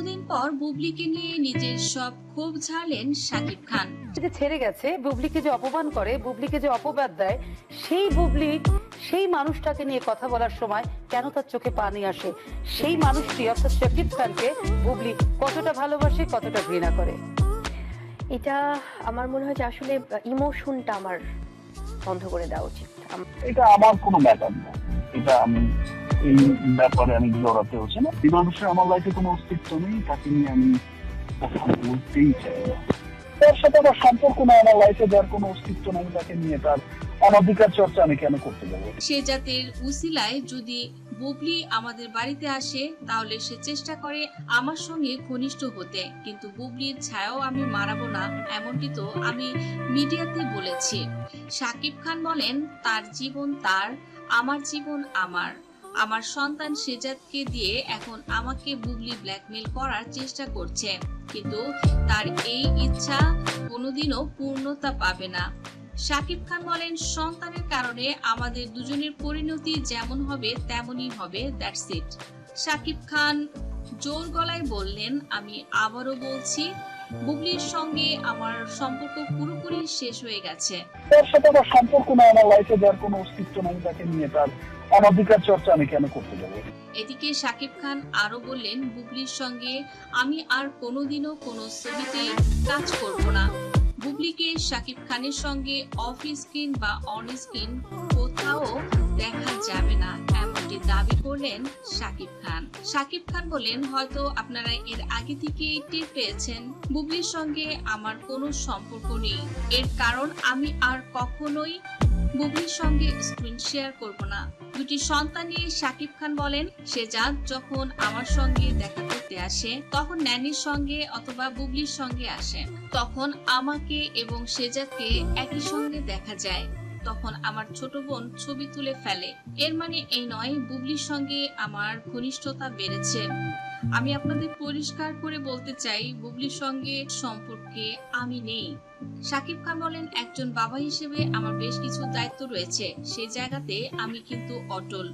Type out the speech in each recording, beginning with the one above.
এতদিন পর বুবলিকে নিয়ে নিজের সব ক্ষোভ ঝাড়লেন শাকিব খান। যে ছেড়ে গেছে বুবলিকে যে অপমান করে বুবলিকে যে অপবাদ দেয় সেই বুবলি সেই মানুষটাকে নিয়ে কথা বলার সময় কেন তার চোখে পানি আসে? সেই মানুষটি অর্থাৎ শাকিব খানকে বুবলি কতটা ভালোবাসে কতটা ঘৃণা করে? এটা আমার মনে হয় যে আসলে ইমোশনটা আমার বন্ধ করে দেওয়া উচিত। এটা আমার কোনো ব্যাপার না। এটা আমি এই ব্যাপারে আমি জড়াতে হচ্ছে না। মানুষের আমার লাইফে কোনো অস্তিত্ব নেই, তাকে নিয়ে আমি বলতেই চাই। না তার সাথে আমার সম্পর্ক না আমার লাইফে যার কোনো অস্তিত্ব নেই, তাকে নিয়ে তার অনধিকার চর্চা আমি কেন করতে সে উসিলায় যদি বুবলি আমাদের বাড়িতে আসে, তাহলে সে চেষ্টা করে আমার সঙ্গে ঘনিষ্ঠ হতে। কিন্তু বুবলির ছায়াও আমি মারাবো না, এমনটি তো আমি মিডিয়াতে বলেছি। সাকিব খান বলেন, তার জীবন তার, আমার জীবন আমার। আমার সন্তান সেজাদকে দিয়ে এখন আমাকে বুবলি ব্ল্যাকমেল করার চেষ্টা করছে। কিন্তু তার এই ইচ্ছা কোনোদিনও পূর্ণতা পাবে না। শাকিব খান বলেন, সন্তানের কারণে আমাদের দুজনের পরিণতি যেমন হবে, তেমনই হবে দ্যাটস ইট শাকিব খান জোর গলায় বললেন, আমি আবারও বলছি, বুবলির সঙ্গে আমার সম্পর্ক পুরোপুরি শেষ হয়ে গেছে। তার সাথে আমার সম্পর্ক না আমার লাইফে যার কোনো অস্তিত্ব নেই, তাকে নিয়ে তার অনধিকার চর্চা আমি কেন করতে যাব? এদিকে শাকিব খান আরও বললেন, বুবলির সঙ্গে আমি আর কোনোদিনও কোনো ছবিতে কাজ করব না। বুবলিকে শাকিব খানের সঙ্গে অফ স্ক্রিন বা অন স্ক্রিন কোথাও দেখা যাবে না। এমনটি দাবি করলেন শাকিব খান। শাকিব খান বলেন হয়তো আপনারা এর আগে থেকেই টের পেয়েছেন, বুবলির সঙ্গে আমার কোনো সম্পর্ক নেই। এর কারণ আমি আর কখনোই বুবলির সঙ্গে স্ক্রিন শেয়ার করব না। দুটি সন্তান নিয়ে শাকিব খান বলেন, সে যাক যখন আমার সঙ্গে দেখা করতে আসে, তখন ন্যানির সঙ্গে অথবা বুবলির সঙ্গে আসে। তখন আমাকে এবং সেজাকে একই সঙ্গে দেখা যায়। তখন আমার ছোট বোন ছবি তুলে ফেলে। এর মানে এই নয়, বুবলির সঙ্গে আমার ঘনিষ্ঠতা বেড়েছে। আমি আপনাদের পরিষ্কার করে বলতে চাই, বুবলির সঙ্গে সম্পর্কে আমি নেই। সাকিব খান বলেন, একজন বাবা হিসেবে আমার বেশ কিছু দায়িত্ব রয়েছে। সেই জায়গাতে আমি কিন্তু অটল।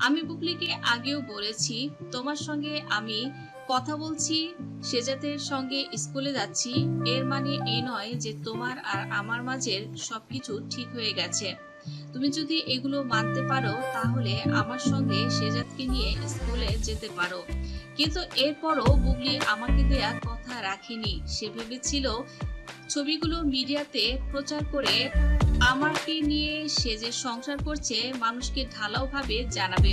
আমি বুবলিকে আগেও বলেছি, তোমার সঙ্গে আমি কথা বলছি, সেজাতের সঙ্গে স্কুলে যাচ্ছি, এর মানে এই নয় যে তোমার আর আমার মাঝের সবকিছু ঠিক হয়ে গেছে। তুমি যদি এগুলো মানতে পারো, তাহলে আমার সঙ্গে সেজাতকে নিয়ে স্কুলে যেতে পারো। কিন্তু এরপরও বুবলি আমাকে দেয়া কথা রাখেনি। সে ভেবেছিল ছবিগুলো মিডিয়াতে প্রচার করে আমাকে নিয়ে সে যে সংসার করছে, মানুষকে ঢালাও ভাবে জানাবে।